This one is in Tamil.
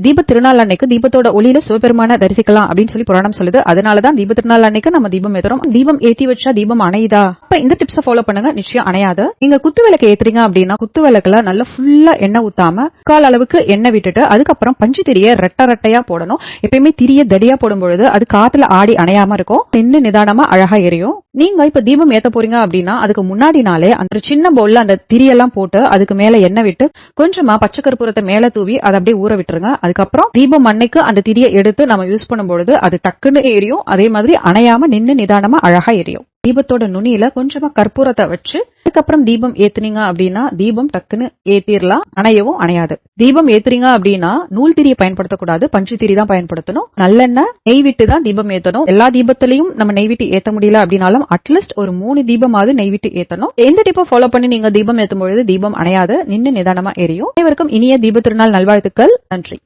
தீப திருநாள் அன்னைக்கு தீபத்தோட ஒளியில சிவபெருமான தரிசிக்கலாம் அப்படின்னு சொல்லி புராணம் சொல்லுது. அதனாலதான் தீப திருநாள் அன்னைக்கு நம்ம தீபம் ஏத்துறோம். தீபம் ஏத்தி வச்சா தீபம் அணையுதா? இந்த டிப்ஸ ஃபாலோ பண்ணுங்க. நிச்சயம் அணையாது. நீங்க குத்து விளக்கு ஏத்துறீங்க அப்படின்னா குத்து விளக்குல நல்லா ஃபுல்லா எண்ணெய் ஊத்தாம கால் அளவுக்கு எண்ணெய் விட்டுட்டு அதுக்கப்புறம் பஞ்சு திரிய ரெட்டை ரெட்டையா போடணும். எப்பயுமே திரிய தடியா போடும் பொழுது அது காத்துல ஆடி அணையாம இருக்கும். நின்னு நிதானமா அழகா எரியும். நீங்க இப்ப தீபம் ஏத்த போறீங்க அப்படின்னா அதுக்கு முன்னாடி நாளே அந்த சின்ன பவுல்ல அந்த திரியெல்லாம் போட்டு அதுக்கு மேல எண்ணெய் விட்டு கொஞ்சமா பச்சை கற்பூரத்தை மேல தூவி அதை அப்படியே ஊற விட்டுருங்க. அதுக்கப்புறம் தீபம் அன்னைக்கு அந்த திரியை எடுத்து நம்ம யூஸ் பண்ணும்பொழுது அது டக்குன்னு எரியும். அதே மாதிரி அணையாம நின்னு நிதானமா அழகா எரியும். தீபத்தோட நுனியில கொஞ்சமா கற்பூரத்தை வச்சு அதுக்கப்புறம் தீபம் ஏத்துனீங்க அப்படின்னா தீபம் டக்குன்னு ஏத்திரலாம் அணையவும் அணையாது. தீபம் ஏத்துறீங்க அப்படின்னா நூல் திரியை பயன்படுத்தக்கூடாது பஞ்சு திரி தான் பயன்படுத்தணும். நல்லெண்ணெய் நெய் விட்டு தான் தீபம் ஏத்தணும். எல்லா தீபத்திலையும் நம்ம நெய் விட்டு ஏத்த முடியல அப்படின்னாலும் அட்லீஸ்ட் ஒரு மூணு தீபமாவது நெய் விட்டு ஏத்தணும். எந்த டிப்பை ஃபாலோ பண்ணி நீங்க தீபம் ஏத்தும் பொழுது தீபம் அணையாது நின்னு நிதானமா எரியும். அனைவருக்கும் இனிய தீப திருநாள் நல்வாழ்த்துக்கள். நன்றி.